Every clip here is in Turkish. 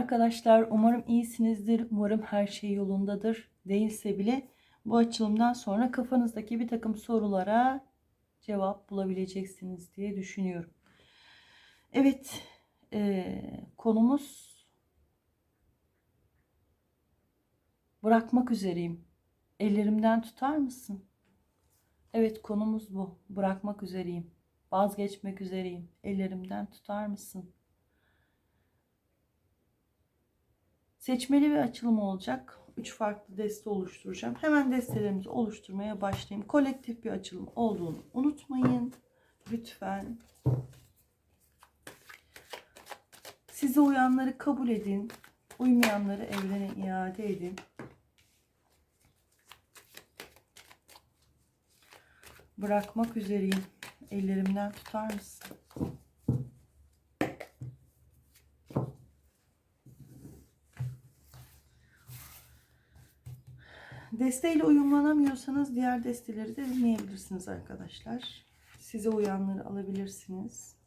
arkadaşlar. Umarım iyisinizdir. Umarım her şey yolundadır. Değilse bile bu açılımdan sonra kafanızdaki bir takım sorulara cevap bulabileceksiniz diye düşünüyorum. Evet, eee, konumuz bırakmak üzereyim. Ellerimden tutar mısın? Evet, konumuz bu. Bırakmak üzereyim. Vazgeçmek üzereyim. Ellerimden tutar mısın? Seçmeli bir açılım olacak. Üç farklı deste oluşturacağım. Hemen destelerimizi oluşturmaya başlayayım. Kolektif bir açılım olduğunu unutmayın. Lütfen. Size uyanları kabul edin. Uymayanları evrene iade edin. Bırakmak üzereyim. Ellerimden tutar mısın? Desteyle uyumlanamıyorsanız diğer desteleri de dinleyebilirsiniz arkadaşlar. Size uyanları alabilirsiniz.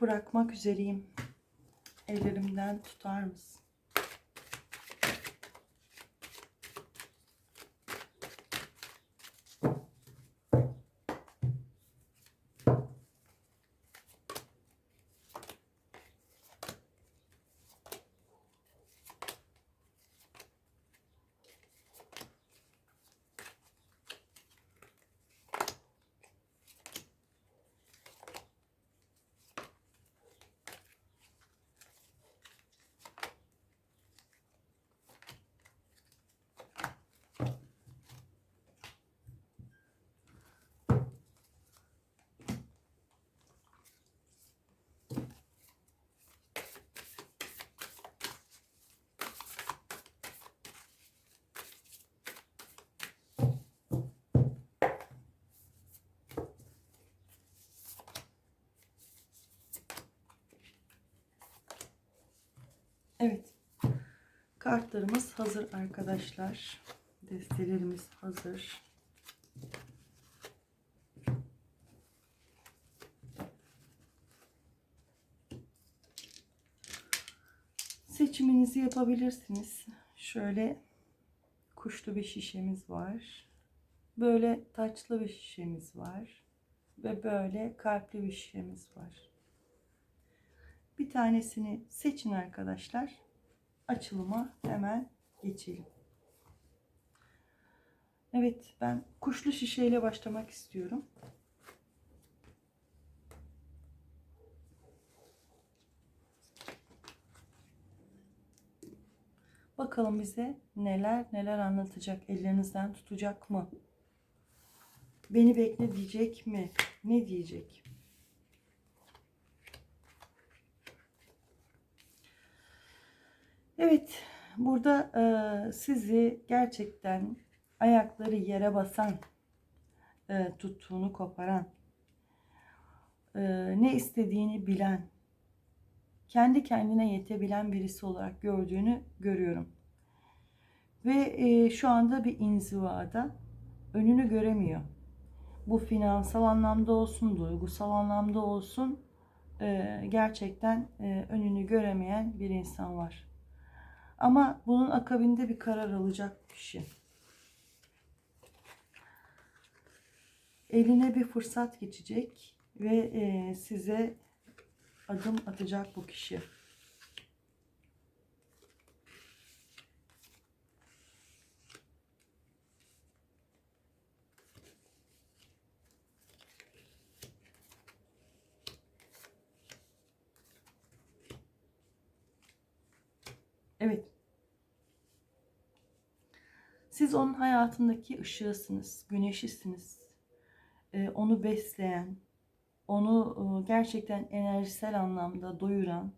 Bırakmak üzereyim. Ellerimden tutar mısın? Evet. Kartlarımız hazır arkadaşlar. Destelerimiz hazır. Seçiminizi yapabilirsiniz. Şöyle kuşlu bir şişemiz var. Böyle taçlı bir şişemiz var. Ve böyle kalpli bir şişemiz var. Bir tanesini seçin arkadaşlar. Açılıma hemen geçelim. Evet ben kuşlu şişeyle başlamak istiyorum. Bakalım bize neler neler anlatacak. Ellerinizden tutacak mı? Beni bekle diyecek mi? Ne diyecek? Evet, burada e, sizi gerçekten ayakları yere basan, e, tuttuğunu koparan, e, ne istediğini bilen, kendi kendine yetebilen birisi olarak gördüğünü görüyorum. Ve e, şu anda bir inzivada önünü göremiyor. Bu finansal anlamda olsun, duygusal anlamda olsun e, gerçekten e, önünü göremeyen bir insan var. Ama bunun akabinde bir karar alacak kişi. Eline bir fırsat geçecek ve e, size adım atacak bu kişi. Evet. Siz onun hayatındaki ışığısınız, güneşisiniz. Ee, onu besleyen, onu e, gerçekten enerjisel anlamda doyuran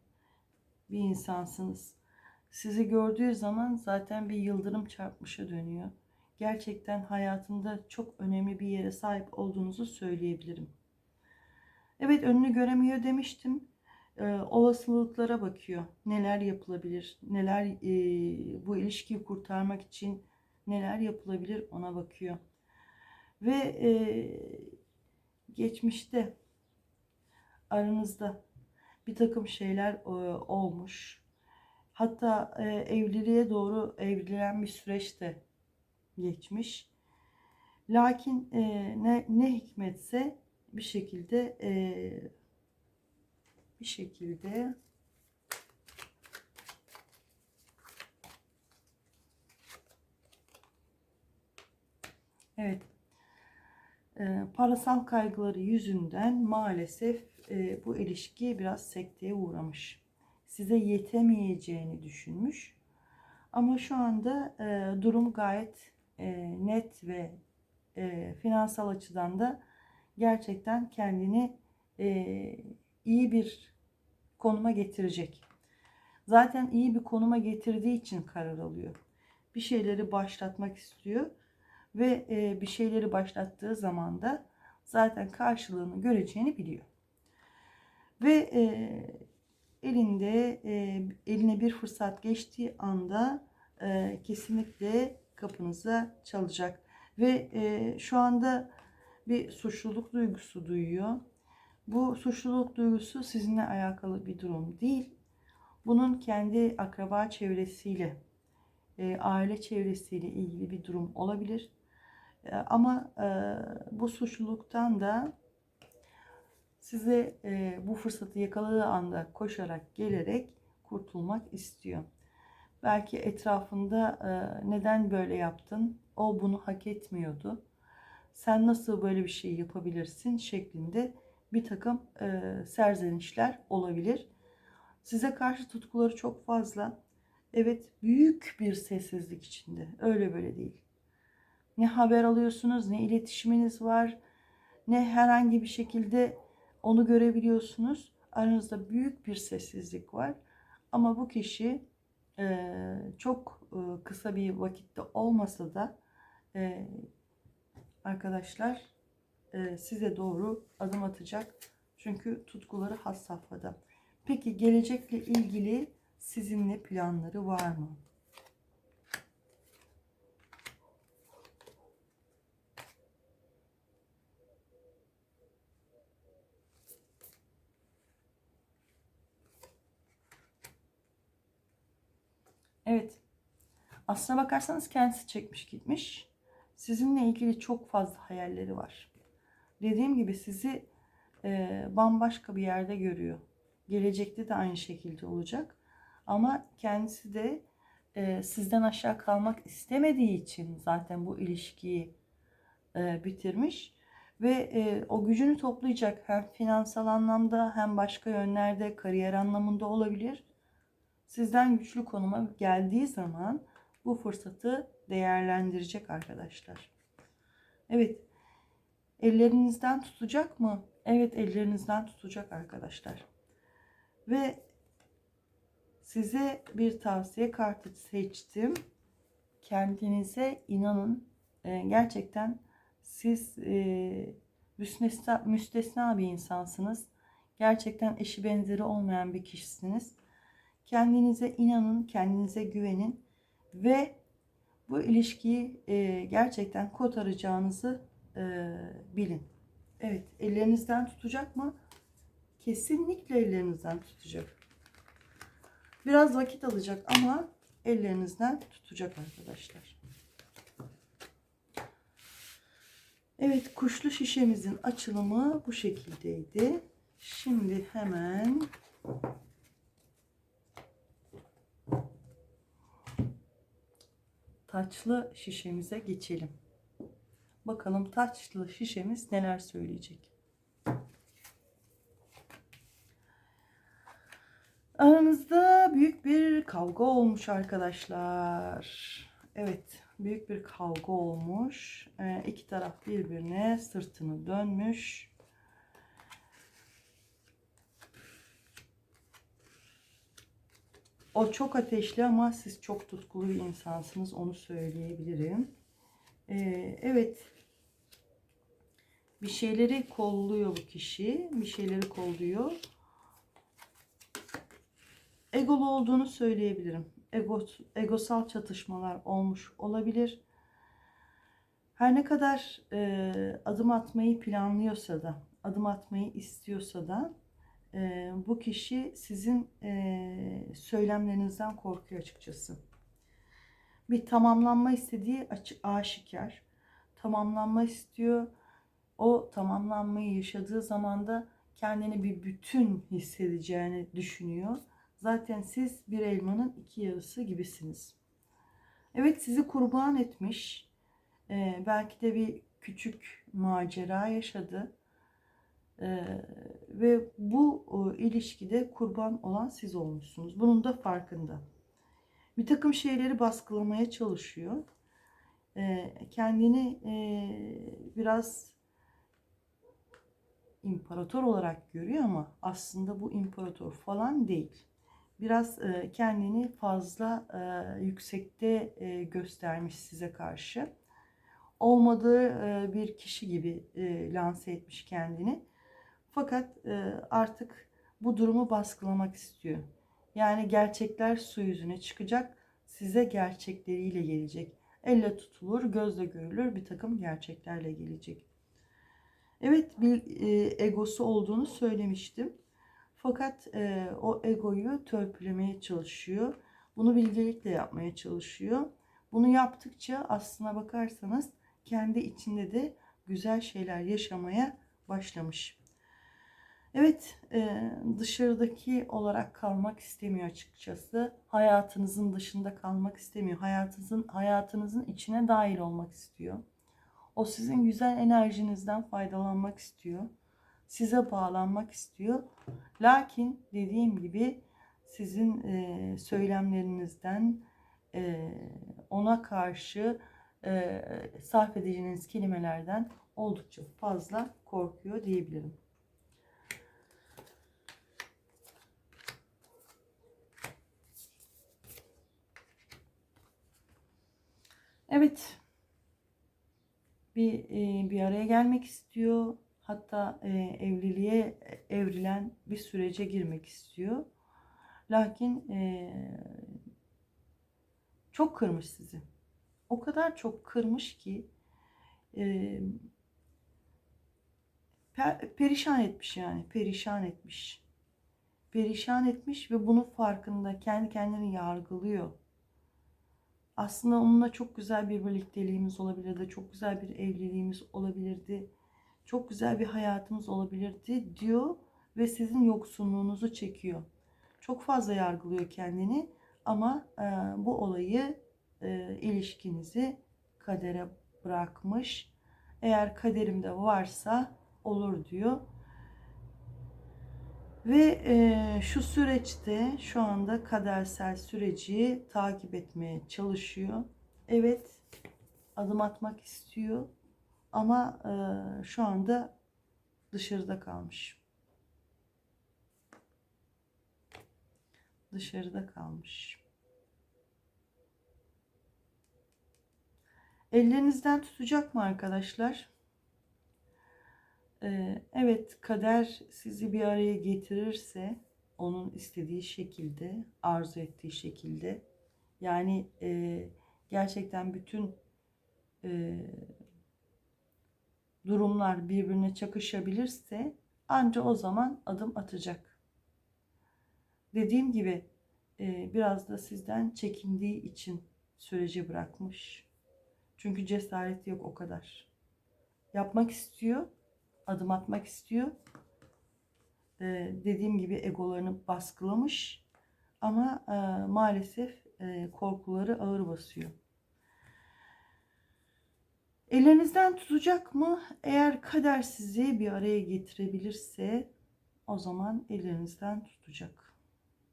bir insansınız. Sizi gördüğü zaman zaten bir yıldırım çarpmışa dönüyor. Gerçekten hayatında çok önemli bir yere sahip olduğunuzu söyleyebilirim. Evet önünü göremiyor demiştim. Ee, olasılıklara bakıyor. Neler yapılabilir, neler e, bu ilişkiyi kurtarmak için neler yapılabilir ona bakıyor. Ve e, geçmişte aranızda bir takım şeyler e, olmuş. Hatta e, evliliğe doğru evrilen bir süreç de geçmiş. Lakin e, ne, ne hikmetse bir şekilde e, bir şekilde Evet. E, parasal kaygıları yüzünden maalesef e, bu ilişki biraz sekteye uğramış. Size yetemeyeceğini düşünmüş. Ama şu anda e, durum gayet e, net ve e, finansal açıdan da gerçekten kendini e, iyi bir konuma getirecek. Zaten iyi bir konuma getirdiği için karar alıyor. Bir şeyleri başlatmak istiyor ve e, bir şeyleri başlattığı zaman da zaten karşılığını göreceğini biliyor. Ve e, elinde e, eline bir fırsat geçtiği anda e, kesinlikle kapınıza çalacak ve e, şu anda bir suçluluk duygusu duyuyor. Bu suçluluk duygusu sizinle alakalı bir durum değil. Bunun kendi akraba çevresiyle, e, aile çevresiyle ilgili bir durum olabilir. E, ama e, bu suçluluktan da size e, bu fırsatı yakaladığı anda koşarak gelerek kurtulmak istiyor. Belki etrafında e, neden böyle yaptın? O bunu hak etmiyordu. Sen nasıl böyle bir şey yapabilirsin şeklinde bir takım e, serzenişler olabilir. Size karşı tutkuları çok fazla. Evet büyük bir sessizlik içinde. Öyle böyle değil. Ne haber alıyorsunuz, ne iletişiminiz var, ne herhangi bir şekilde onu görebiliyorsunuz. Aranızda büyük bir sessizlik var. Ama bu kişi e, çok e, kısa bir vakitte olmasa da e, arkadaşlar e, size doğru adım atacak. Çünkü tutkuları has safhada. Peki gelecekle ilgili sizinle planları var mı? Evet. Aslına bakarsanız kendisi çekmiş gitmiş. Sizinle ilgili çok fazla hayalleri var. Dediğim gibi sizi e, bambaşka bir yerde görüyor. Gelecekte de aynı şekilde olacak. Ama kendisi de e, sizden aşağı kalmak istemediği için zaten bu ilişkiyi e, bitirmiş. Ve e, o gücünü toplayacak hem finansal anlamda hem başka yönlerde kariyer anlamında olabilir sizden güçlü konuma geldiği zaman bu fırsatı değerlendirecek arkadaşlar. Evet. Ellerinizden tutacak mı? Evet ellerinizden tutacak arkadaşlar. Ve Size bir tavsiye kartı seçtim. Kendinize inanın. Ee, gerçekten siz e, müstesna, müstesna bir insansınız. Gerçekten eşi benzeri olmayan bir kişisiniz. Kendinize inanın, kendinize güvenin ve bu ilişkiyi e, gerçekten kotaracağınızı e, bilin. Evet, ellerinizden tutacak mı? Kesinlikle ellerinizden tutacak. Biraz vakit alacak ama ellerinizden tutacak arkadaşlar. Evet, kuşlu şişemizin açılımı bu şekildeydi. Şimdi hemen taçlı şişemize geçelim. Bakalım taçlı şişemiz neler söyleyecek. Aranızda büyük bir kavga olmuş arkadaşlar. Evet, büyük bir kavga olmuş. Ee, iki taraf birbirine sırtını dönmüş. O çok ateşli ama siz çok tutkulu bir insansınız. Onu söyleyebilirim. Ee, evet. Bir şeyleri kolluyor bu kişi. Bir şeyleri kolluyor. Egolu olduğunu söyleyebilirim. Ego, egosal çatışmalar olmuş olabilir. Her ne kadar e, adım atmayı planlıyorsa da, adım atmayı istiyorsa da e, bu kişi sizin e, söylemlerinizden korkuyor açıkçası. Bir tamamlanma istediği açık aşikar. Tamamlanma istiyor. O tamamlanmayı yaşadığı zaman da kendini bir bütün hissedeceğini düşünüyor. Zaten siz bir elmanın iki yarısı gibisiniz. Evet sizi kurban etmiş. Ee, belki de bir küçük macera yaşadı. Ee, ve bu ilişkide kurban olan siz olmuşsunuz. Bunun da farkında. Bir takım şeyleri baskılamaya çalışıyor. Ee, kendini e, biraz imparator olarak görüyor ama aslında bu imparator falan değil. Biraz e, kendini fazla e, yüksekte göstermiş size karşı. Olmadığı bir kişi gibi lanse etmiş kendini. Fakat e, artık bu durumu baskılamak istiyor. Yani gerçekler su yüzüne çıkacak. Size gerçekleriyle gelecek. Elle tutulur, gözle görülür bir takım gerçeklerle gelecek. Evet bir e, egosu olduğunu söylemiştim. Fakat e, o egoyu törpülemeye çalışıyor. Bunu bilgelikle yapmaya çalışıyor. Bunu yaptıkça aslına bakarsanız kendi içinde de güzel şeyler yaşamaya başlamış. Evet, e, dışarıdaki olarak kalmak istemiyor açıkçası. Hayatınızın dışında kalmak istemiyor. Hayatınızın hayatınızın içine dahil olmak istiyor. O sizin güzel enerjinizden faydalanmak istiyor. Size bağlanmak istiyor. Lakin dediğim gibi sizin e, söylemlerinizden e, ona karşı e, sarf edeceğiniz kelimelerden oldukça fazla korkuyor diyebilirim. Evet. Bir e, bir araya gelmek istiyor. Hatta e, evliliğe evrilen bir sürece girmek istiyor. Lakin e, çok kırmış sizi. O kadar çok kırmış ki e, per, perişan etmiş yani. Perişan etmiş. Perişan etmiş ve bunun farkında kendi kendini yargılıyor aslında onunla çok güzel bir birlikteliğimiz olabilirdi. Çok güzel bir evliliğimiz olabilirdi. Çok güzel bir hayatımız olabilirdi diyor ve sizin yoksunluğunuzu çekiyor. Çok fazla yargılıyor kendini ama e, bu olayı e, ilişkinizi kadere bırakmış. Eğer kaderimde varsa olur diyor. Ve e, şu süreçte şu anda kadersel süreci takip etmeye çalışıyor. Evet adım atmak istiyor ama e, şu anda dışarıda kalmış. dışarıda kalmış. Ellerinizden tutacak mı arkadaşlar? Ee, evet kader sizi bir araya getirirse onun istediği şekilde, arzu ettiği şekilde yani e, gerçekten bütün e, durumlar birbirine çakışabilirse anca o zaman adım atacak. Dediğim gibi e, biraz da sizden çekindiği için süreci bırakmış. Çünkü cesaret yok o kadar. Yapmak istiyor, adım atmak istiyor. E, dediğim gibi egolarını baskılamış ama e, maalesef e, korkuları ağır basıyor. Ellerinizden tutacak mı? Eğer kader sizi bir araya getirebilirse o zaman ellerinizden tutacak.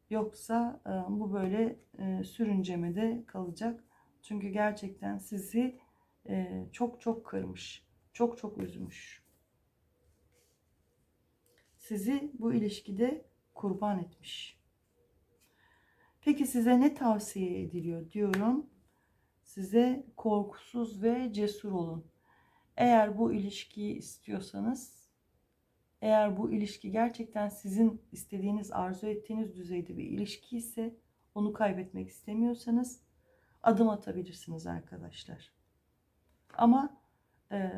Yoksa e, bu böyle e, sürüncemede kalacak. Çünkü gerçekten sizi e, çok çok kırmış. Çok çok üzmüş. Sizi bu ilişkide kurban etmiş. Peki size ne tavsiye ediliyor diyorum. Size korkusuz ve cesur olun. Eğer bu ilişkiyi istiyorsanız, eğer bu ilişki gerçekten sizin istediğiniz, arzu ettiğiniz düzeyde bir ilişki ise onu kaybetmek istemiyorsanız adım atabilirsiniz arkadaşlar. Ama e,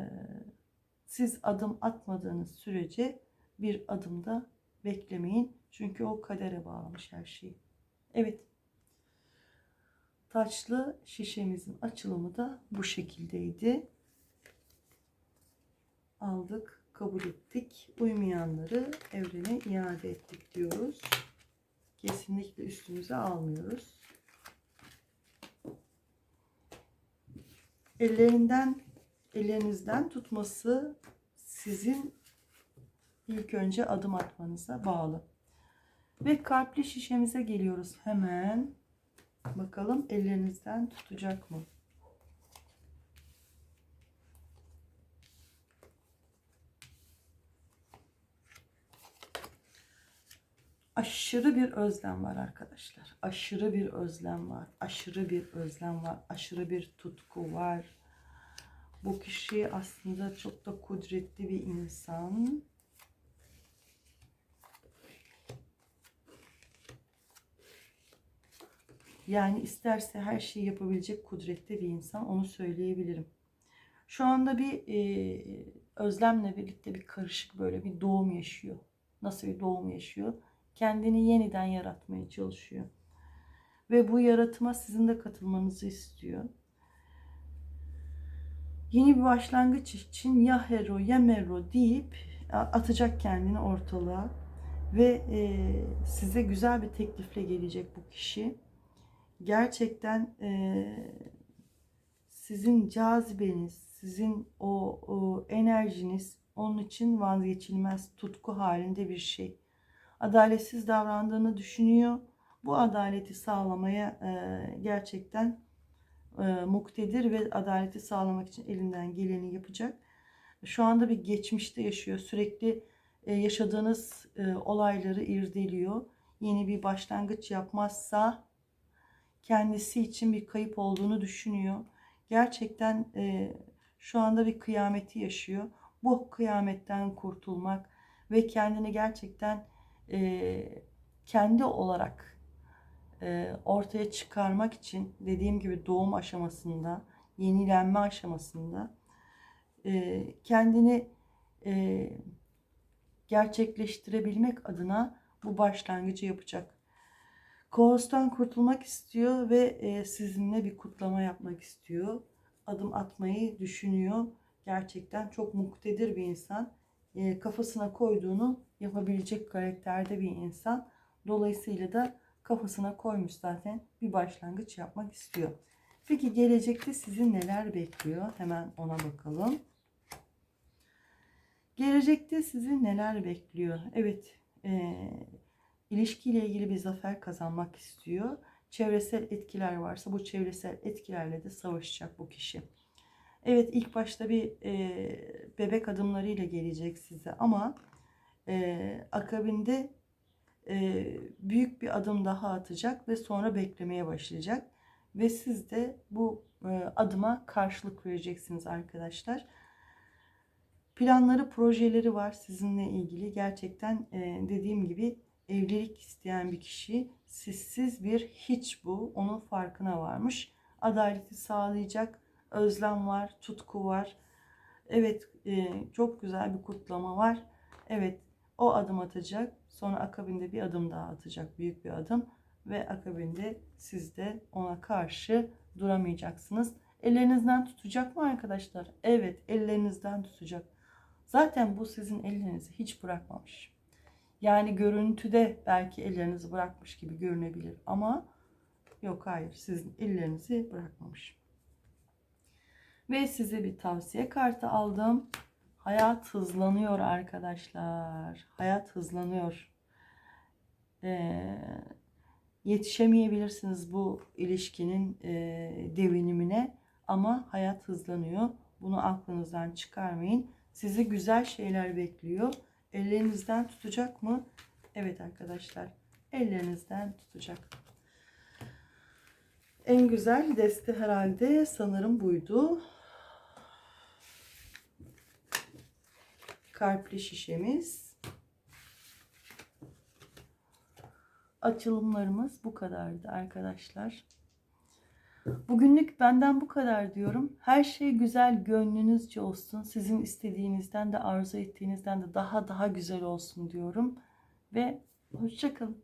siz adım atmadığınız sürece bir adımda beklemeyin. Çünkü o kadere bağlamış her şeyi. Evet. Taçlı şişemizin açılımı da bu şekildeydi. Aldık, kabul ettik. Uymayanları evrene iade ettik diyoruz. Kesinlikle üstümüze almıyoruz. Ellerinden, ellerinizden tutması sizin ilk önce adım atmanıza bağlı. Ve kalpli şişemize geliyoruz hemen. Bakalım ellerinizden tutacak mı? Aşırı bir özlem var arkadaşlar. Aşırı bir özlem var. Aşırı bir özlem var. Aşırı bir tutku var. Bu kişi aslında çok da kudretli bir insan. Yani isterse her şeyi yapabilecek kudrette bir insan onu söyleyebilirim. Şu anda bir e, özlemle birlikte bir karışık böyle bir doğum yaşıyor. Nasıl bir doğum yaşıyor? Kendini yeniden yaratmaya çalışıyor. Ve bu yaratıma sizin de katılmanızı istiyor. Yeni bir başlangıç için ya hero ya mero deyip atacak kendini ortalığa ve e, size güzel bir teklifle gelecek bu kişi gerçekten e, sizin cazibeniz, sizin o, o enerjiniz onun için vazgeçilmez tutku halinde bir şey. Adaletsiz davrandığını düşünüyor. Bu adaleti sağlamaya e, gerçekten e, muktedir ve adaleti sağlamak için elinden geleni yapacak. Şu anda bir geçmişte yaşıyor. Sürekli e, yaşadığınız e, olayları irdeliyor. Yeni bir başlangıç yapmazsa kendisi için bir kayıp olduğunu düşünüyor. Gerçekten e, şu anda bir kıyameti yaşıyor. Bu kıyametten kurtulmak ve kendini gerçekten e, kendi olarak e, ortaya çıkarmak için dediğim gibi doğum aşamasında, yenilenme aşamasında e, kendini e, gerçekleştirebilmek adına bu başlangıcı yapacak. Kaostan kurtulmak istiyor ve e, sizinle bir kutlama yapmak istiyor. Adım atmayı düşünüyor. Gerçekten çok muktedir bir insan. E, kafasına koyduğunu yapabilecek karakterde bir insan. Dolayısıyla da kafasına koymuş zaten bir başlangıç yapmak istiyor. Peki gelecekte sizi neler bekliyor? Hemen ona bakalım. Gelecekte sizi neler bekliyor? Evet, e, ilişkiyle ilgili bir zafer kazanmak istiyor. Çevresel etkiler varsa bu çevresel etkilerle de savaşacak bu kişi. Evet ilk başta bir e, bebek adımlarıyla gelecek size ama e, akabinde e, büyük bir adım daha atacak ve sonra beklemeye başlayacak. Ve siz de bu e, adıma karşılık vereceksiniz arkadaşlar. Planları, projeleri var sizinle ilgili. Gerçekten e, dediğim gibi evlilik isteyen bir kişi sizsiz bir hiç bu. Onun farkına varmış. Adaleti sağlayacak. Özlem var, tutku var. Evet, e, çok güzel bir kutlama var. Evet, o adım atacak. Sonra akabinde bir adım daha atacak. Büyük bir adım. Ve akabinde siz de ona karşı duramayacaksınız. Ellerinizden tutacak mı arkadaşlar? Evet, ellerinizden tutacak. Zaten bu sizin ellerinizi hiç bırakmamış. Yani görüntüde belki ellerinizi bırakmış gibi görünebilir ama yok hayır sizin ellerinizi bırakmamış. Ve size bir tavsiye kartı aldım. Hayat hızlanıyor arkadaşlar. Hayat hızlanıyor. Ee, yetişemeyebilirsiniz bu ilişkinin e, devinimine ama hayat hızlanıyor. Bunu aklınızdan çıkarmayın. Sizi güzel şeyler bekliyor. Ellerinizden tutacak mı? Evet arkadaşlar. Ellerinizden tutacak. En güzel deste herhalde sanırım buydu. Kalpli şişemiz. Açılımlarımız bu kadardı arkadaşlar. Bugünlük benden bu kadar diyorum. Her şey güzel gönlünüzce olsun. Sizin istediğinizden de arzu ettiğinizden de daha daha güzel olsun diyorum. Ve hoşçakalın.